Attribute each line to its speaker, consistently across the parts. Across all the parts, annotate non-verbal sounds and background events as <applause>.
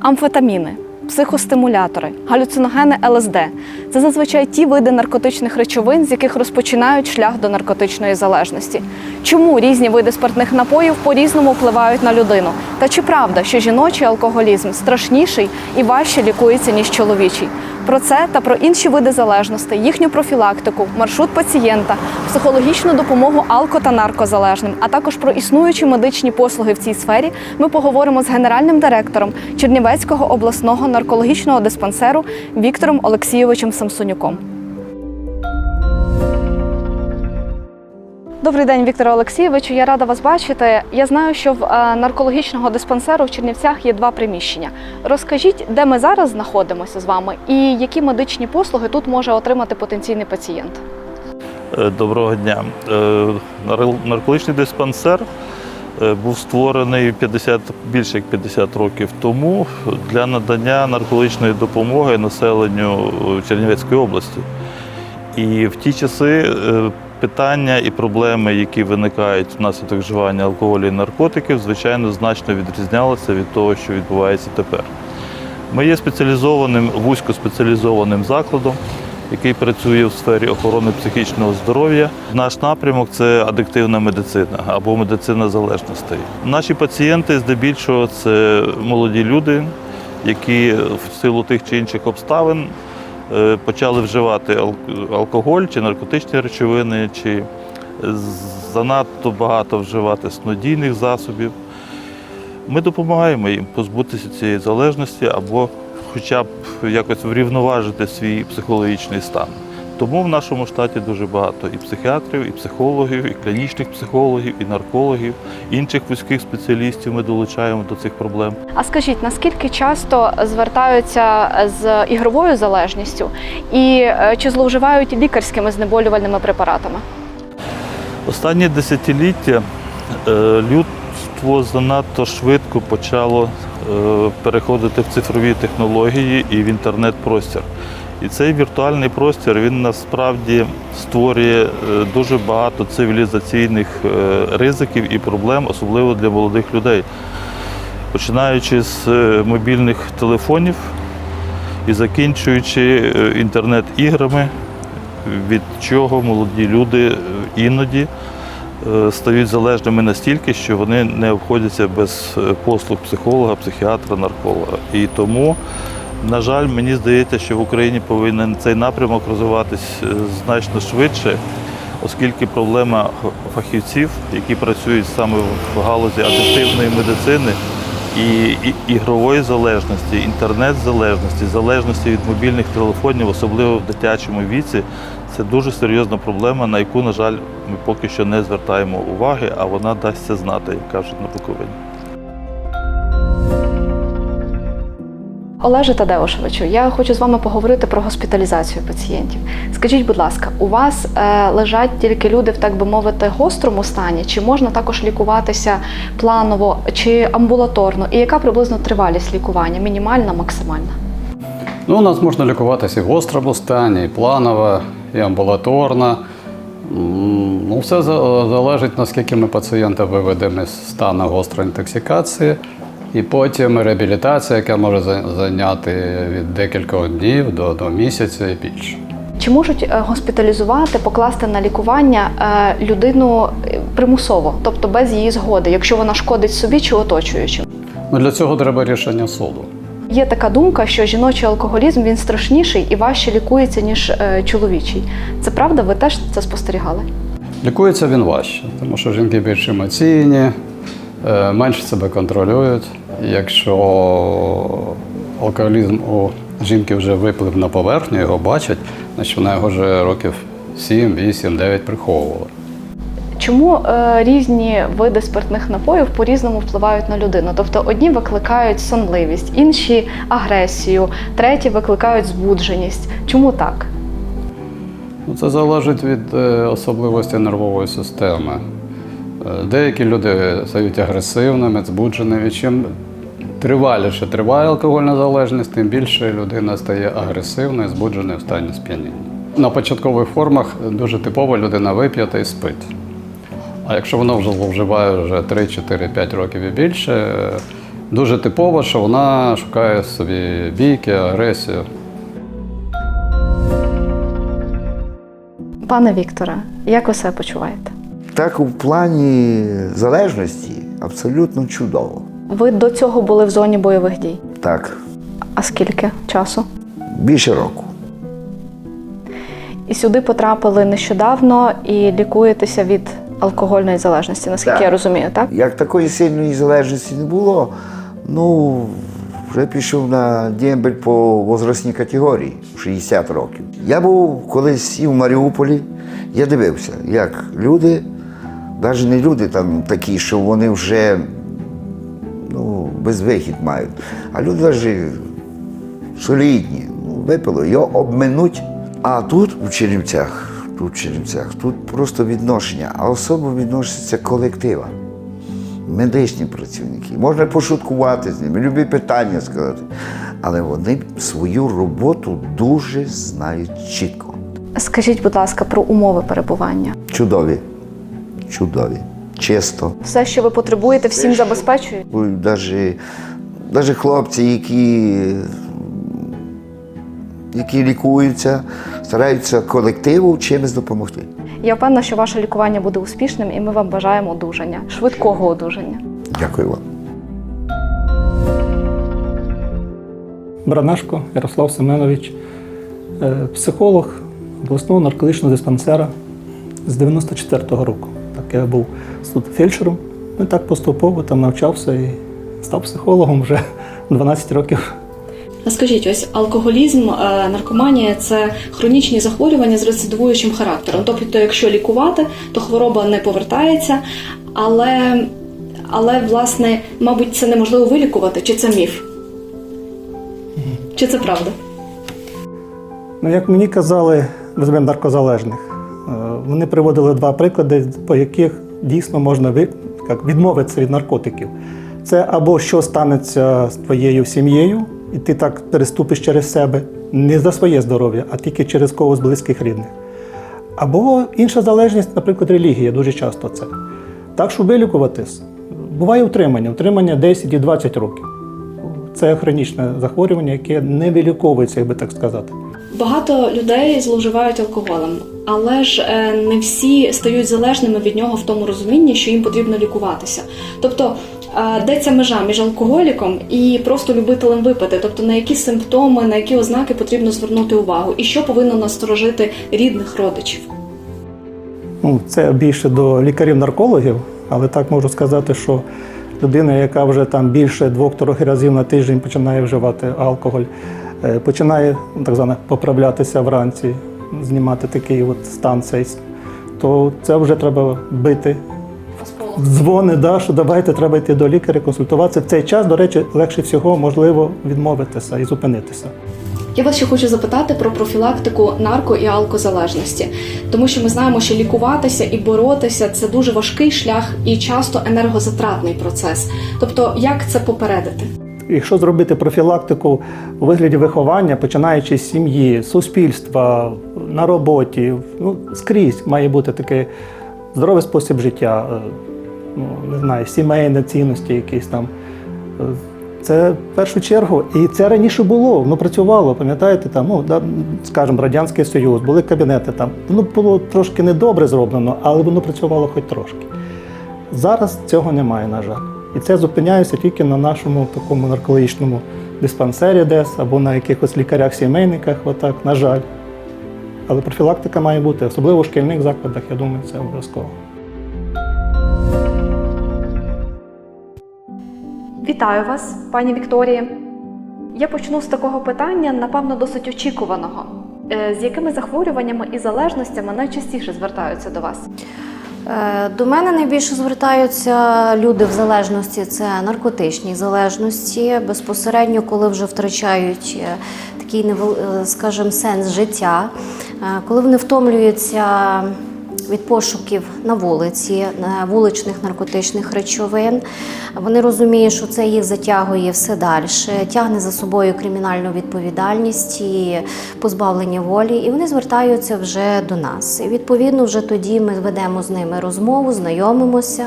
Speaker 1: Амфетаміни, психостимулятори, галюциногени ЛСД це зазвичай ті види наркотичних речовин, з яких розпочинають шлях до наркотичної залежності. Чому різні види спиртних напоїв по-різному впливають на людину? Та чи правда, що жіночий алкоголізм страшніший і важче лікується ніж чоловічий? Про це та про інші види залежностей, їхню профілактику, маршрут пацієнта, психологічну допомогу алко та наркозалежним, а також про існуючі медичні послуги в цій сфері, ми поговоримо з генеральним директором Чернівецького обласного наркологічного диспансеру Віктором Олексійовичем Самсонюком. Добрий день, Вікторе Олексійовичу. Я рада вас бачити. Я знаю, що в е, наркологічного диспансеру в Чернівцях є два приміщення. Розкажіть, де ми зараз знаходимося з вами, і які медичні послуги тут може отримати потенційний пацієнт.
Speaker 2: Е, Доброго дня. Е, Наркологічний диспансер був створений 50, більше як 50 років тому для надання наркологічної допомоги населенню Чернівецької області. І в ті часи питання і проблеми, які виникають внаслідок вживання алкоголю і наркотиків, звичайно, значно відрізнялися від того, що відбувається тепер. Ми є спеціалізованим, вузькоспеціалізованим закладом, який працює в сфері охорони психічного здоров'я. Наш напрямок це адиктивна медицина або медицина залежностей. Наші пацієнти здебільшого це молоді люди, які в силу тих чи інших обставин почали вживати алкоголь чи наркотичні речовини, чи занадто багато вживати снодійних засобів. Ми допомагаємо їм позбутися цієї залежності або хоча б якось врівноважити свій психологічний стан. Тому в нашому штаті дуже багато і психіатрів, і психологів, і клінічних психологів, і наркологів, інших вузьких спеціалістів ми долучаємо до цих проблем.
Speaker 1: А скажіть, наскільки часто звертаються з ігровою залежністю, і е, чи зловживають лікарськими знеболювальними препаратами?
Speaker 2: Останні десятиліття е, людство занадто швидко почало е, переходити в цифрові технології і в інтернет-простір. І цей віртуальний простір він насправді створює е, дуже багато цивілізаційних е, ризиків і проблем, особливо для молодих людей. Починаючи з е, мобільних телефонів і закінчуючи інтернет-іграми, від чого молоді люди іноді стають залежними настільки, що вони не обходяться без послуг психолога, психіатра, нарколога. І тому, на жаль, мені здається, що в Україні повинен цей напрямок розвиватись е, значно швидше, оскільки проблема фахівців, які працюють саме в галузі адиктивної медицини, і ігрової залежності, інтернет-залежності, залежності від мобільних телефонів, особливо в дитячому віці, це дуже серйозна проблема, на яку, на жаль, ми поки що не звертаємо уваги, а вона дасться знати, як кажуть на Буковині.
Speaker 1: Олеже Тадеушевичу, я хочу з вами поговорити про госпіталізацію пацієнтів. Скажіть, будь ласка, у вас е, лежать тільки люди в так би мовити гострому стані, чи можна також лікуватися планово чи амбулаторно? І яка приблизно тривалість лікування? Мінімальна, максимальна?
Speaker 3: Ну, у нас можна лікуватися і в гострому стані, і планово, і амбулаторно. Ну, все залежить, наскільки ми пацієнта виведемо з стану гострої інтоксикації. І потім реабілітація, яка може зайняти від декількох днів до, до місяця і більше.
Speaker 1: Чи можуть е, госпіталізувати, покласти на лікування е, людину е, примусово, тобто без її згоди, якщо вона шкодить собі чи оточуючим?
Speaker 3: Ну, для цього треба рішення суду.
Speaker 1: Є така думка, що жіночий алкоголізм він страшніший і важче лікується ніж е, чоловічий. Це правда? Ви теж це спостерігали?
Speaker 3: Лікується він важче, тому що жінки більш емоційні, менше себе контролюють. Якщо алкоголізм у жінки вже виплив на поверхню, його бачать, значить вона його вже років 7, 8, 9 приховувала.
Speaker 1: Чому е, різні види спиртних напоїв по-різному впливають на людину? Тобто одні викликають сонливість, інші агресію, треті викликають збудженість. Чому так?
Speaker 3: Ну, Це залежить від е, особливості нервової системи. Деякі люди стають агресивними, збудженими. Чим триваліше триває алкогольна залежність, тим більше людина стає агресивною, збудженою в стані сп'яніння. На початкових формах дуже типово людина вип'є та й спить. А якщо вона вже зловживає вже 3, 4, 5 років і більше, дуже типово, що вона шукає собі бійки, агресію.
Speaker 1: Пане Вікторе, як ви себе почуваєте?
Speaker 4: Так, у плані залежності абсолютно чудово.
Speaker 1: Ви до цього були в зоні бойових дій.
Speaker 4: Так,
Speaker 1: А скільки часу?
Speaker 4: більше року.
Speaker 1: І сюди потрапили нещодавно і лікуєтеся від алкогольної залежності, наскільки
Speaker 4: Так.
Speaker 1: я розумію, так?
Speaker 4: Як такої сильної залежності не було, ну вже пішов на дембель по возрастній категорії 60 років. Я був колись і в Маріуполі, я дивився, як люди, навіть не люди там такі, що вони вже ну, безвихід мають, а люди навіть солідні. Ну, випили, його обминуть. А тут у Чернівцях, тут в Чернівцях, тут просто відношення, а особливо відноситься колектива. Медичні працівники. Можна пошуткувати з ними, любі питання сказати. Але вони свою роботу дуже знають чітко.
Speaker 1: Скажіть, будь ласка, про умови перебування.
Speaker 4: Чудові. Чудові. Чисто.
Speaker 1: Все, що ви потребуєте, всім забезпечують?
Speaker 4: Навіть, навіть хлопці, які, які лікуються, стараються колективу чимось допомогти.
Speaker 1: Я впевнена, що ваше лікування буде успішним, і ми вам бажаємо одужання, швидкого одужання.
Speaker 4: Дякую вам.
Speaker 5: Бранашко Ярослав Семенович, е, психолог обласного наркологічного диспансера з 94-го року. Я був тут фельдшером, ну і так поступово там навчався і став психологом вже <laughs> 12 років.
Speaker 1: Скажіть, ось алкоголізм, е, наркоманія це хронічні захворювання з рецидивуючим характером. Тобто, якщо лікувати, то хвороба не повертається, але, але власне, мабуть, це неможливо вилікувати, чи це міф? Чи це правда?
Speaker 5: Ну, як мені казали, візьмемо наркозалежних, вони приводили два приклади, по яких дійсно можна відмовитися від наркотиків. Це або що станеться з твоєю сім'єю, і ти так переступиш через себе не за своє здоров'я, а тільки через когось з близьких рідних. Або інша залежність, наприклад, релігія, дуже часто це. Так, щоб вилікуватись, буває утримання, утримання 10 і 20 років. Це хронічне захворювання, яке не виліковується, як би так сказати.
Speaker 1: Багато людей зловживають алкоголем, але ж е, не всі стають залежними від нього в тому розумінні, що їм потрібно лікуватися. Тобто, е, де ця межа між алкоголіком і просто любителем випити, тобто на які симптоми, на які ознаки потрібно звернути увагу, і що повинно насторожити рідних родичів.
Speaker 5: Ну, це більше до лікарів-наркологів, але так можу сказати, що людина, яка вже там більше двох-трьох разів на тиждень починає вживати алкоголь, починає ну, так зване поправлятися вранці, знімати такий от стан цей, то це вже треба бити. Дзвони, да, що давайте треба йти до лікаря, консультуватися. В цей час, до речі, легше всього можливо відмовитися і зупинитися.
Speaker 1: Я вас ще хочу запитати про профілактику нарко і алкозалежності, тому що ми знаємо, що лікуватися і боротися це дуже важкий шлях і часто енергозатратний процес. Тобто, як це попередити?
Speaker 5: Якщо зробити профілактику у вигляді виховання, починаючи з сім'ї, суспільства, на роботі, ну, скрізь має бути такий здоровий спосіб життя, е, ну, не знаю, сімейні цінності якісь там. Е, Це в першу чергу, і це раніше було, воно працювало, пам'ятаєте, там, ну, да, скажімо, Радянський Союз, були кабінети там. Воно було трошки недобре зроблено, але воно працювало хоч трошки. Зараз цього немає, на жаль. І це зупиняється тільки на нашому такому наркологічному диспансері десь або на якихось лікарях-сімейниках, отак, на жаль. Але профілактика має бути, особливо в шкільних закладах, я думаю, це обов'язково.
Speaker 1: Вітаю вас, пані Вікторія. Я почну з такого питання, напевно, досить очікуваного. Е, З якими захворюваннями і залежностями найчастіше звертаються до вас?
Speaker 6: Е, До мене найбільше звертаються люди в залежності, це наркотичні залежності. Безпосередньо, коли вже втрачають е, такий е, скажімо, сенс життя, коли вони втомлюються від пошуків на вулиці, на вуличних наркотичних речовин. Вони розуміють, що це їх затягує все далі, тягне за собою кримінальну відповідальність і позбавлення волі, і вони звертаються вже до нас. І відповідно, вже тоді ми ведемо з ними розмову, знайомимося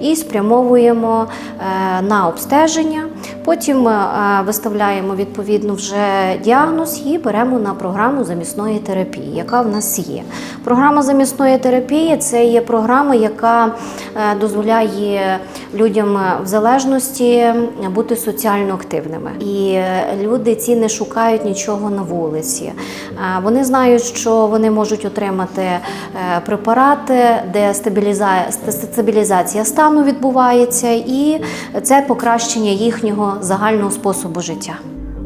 Speaker 6: і спрямовуємо е, на обстеження. Потім е, виставляємо відповідно вже діагноз і беремо на програму замісної терапії, яка в нас є. Програма замісної терапії це є програма, яка е, дозволяє людям в залежності бути соціально активними. І е, люди ці не шукають нічого на вулиці. Е, Вони знають, що вони можуть отримати е, препарати, де стабілізація стану відбувається, і це покращення їхнього загального способу життя.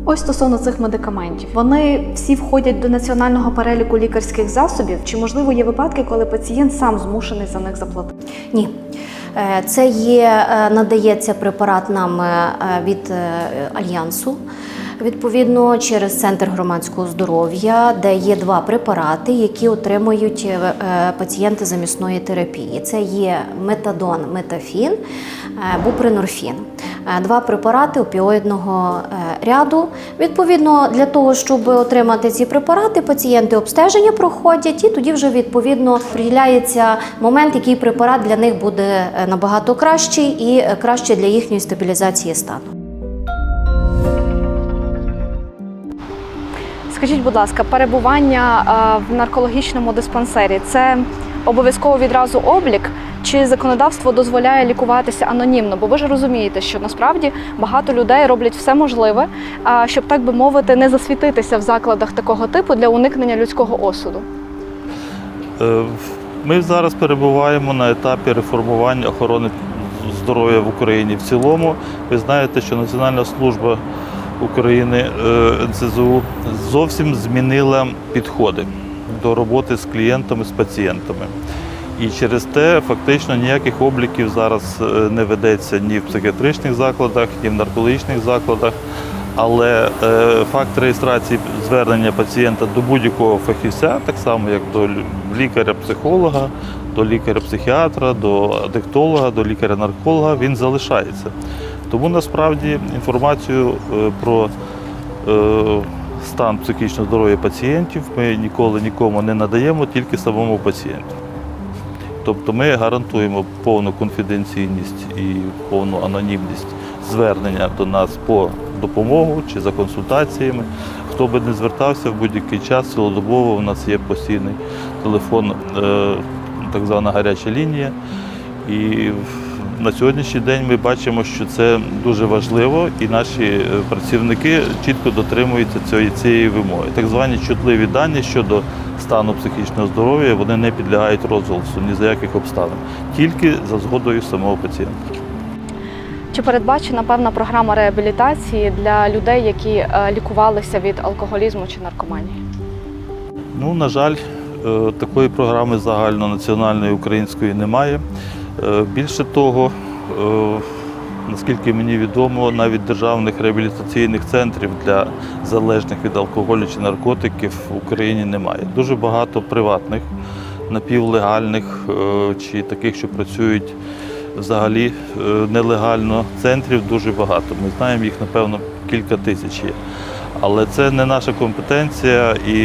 Speaker 1: Ось стосовно цих медикаментів. Вони всі входять до національного переліку лікарських засобів. Чи можливо є випадки, коли пацієнт сам змушений за них заплатити?
Speaker 6: Ні. Е, Це є, е, надається препарат нам е, від Альянсу. Відповідно, через центр громадського здоров'я, де є два препарати, які отримують е, пацієнти замісної терапії. Це є метадон, метафін, е, бупринорфін. Е, Два препарати опіоїдного ряду. Відповідно, для того, щоб отримати ці препарати, пацієнти обстеження проходять, і тоді вже відповідно приділяється момент, який препарат для них буде набагато кращий і краще для їхньої стабілізації стану.
Speaker 1: Скажіть, будь ласка, перебування в наркологічному диспансері це обов'язково відразу облік, чи законодавство дозволяє лікуватися анонімно? Бо ви ж розумієте, що насправді багато людей роблять все можливе, щоб так би мовити, не засвітитися в закладах такого типу для уникнення людського осуду.
Speaker 2: Е, Ми зараз перебуваємо на етапі реформування охорони здоров'я в Україні в цілому. Ви знаєте, що Національна служба України е, НСЗУ зовсім змінила підходи до роботи з клієнтами, з пацієнтами. І через те фактично ніяких обліків зараз е, не ведеться ні в психіатричних закладах, ні в наркологічних закладах. Але е, факт реєстрації звернення пацієнта до будь-якого фахівця, так само як до лікаря-психолога, до лікаря-психіатра, до адиктолога, до лікаря-нарколога, він залишається. Тому насправді інформацію е, про е, стан психічного здоров'я пацієнтів ми ніколи нікому не надаємо, тільки самому пацієнту. Тобто ми гарантуємо повну конфіденційність і повну анонімність звернення до нас по допомогу чи за консультаціями. Хто би не звертався в будь-який час, цілодобово у нас є постійний телефон, е, так звана гаряча лінія. І на сьогоднішній день ми бачимо, що це дуже важливо, і наші е, працівники чітко дотримуються цієї, цієї вимоги. Так звані чутливі дані щодо стану психічного здоров'я вони не підлягають розголосу ні за яких обставин, тільки за згодою самого пацієнта.
Speaker 1: Чи передбачена певна програма реабілітації для людей, які е, лікувалися від алкоголізму чи наркоманії?
Speaker 2: Ну, на жаль, е, такої програми загальнонаціональної української немає. Е, Більше того, е, наскільки мені відомо, навіть державних реабілітаційних центрів для залежних від алкоголю чи наркотиків в Україні немає. Дуже багато приватних, напівлегальних е, чи таких, що працюють взагалі нелегально центрів, дуже багато. Ми знаємо їх, напевно, кілька тисяч є. Але це не наша компетенція і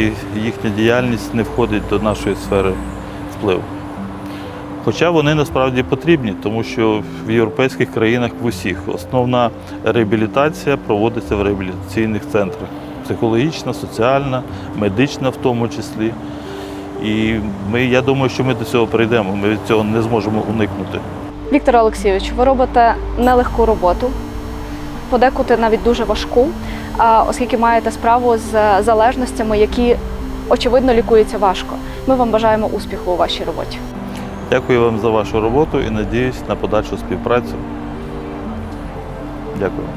Speaker 2: їхня діяльність не входить до нашої сфери впливу. Хоча вони насправді потрібні, тому що в європейських країнах в усіх основна реабілітація проводиться в реабілітаційних центрах. Психологічна, соціальна, медична в тому числі. І ми, я думаю, що ми до цього прийдемо, ми від цього не зможемо уникнути.
Speaker 1: Віктор Олексійович, ви робите нелегку роботу, подекуди навіть дуже важку, оскільки маєте справу з залежностями, які очевидно лікуються важко. Ми вам бажаємо успіху у вашій роботі.
Speaker 2: Дякую вам за вашу роботу і надіюсь на подальшу співпрацю. Дякую.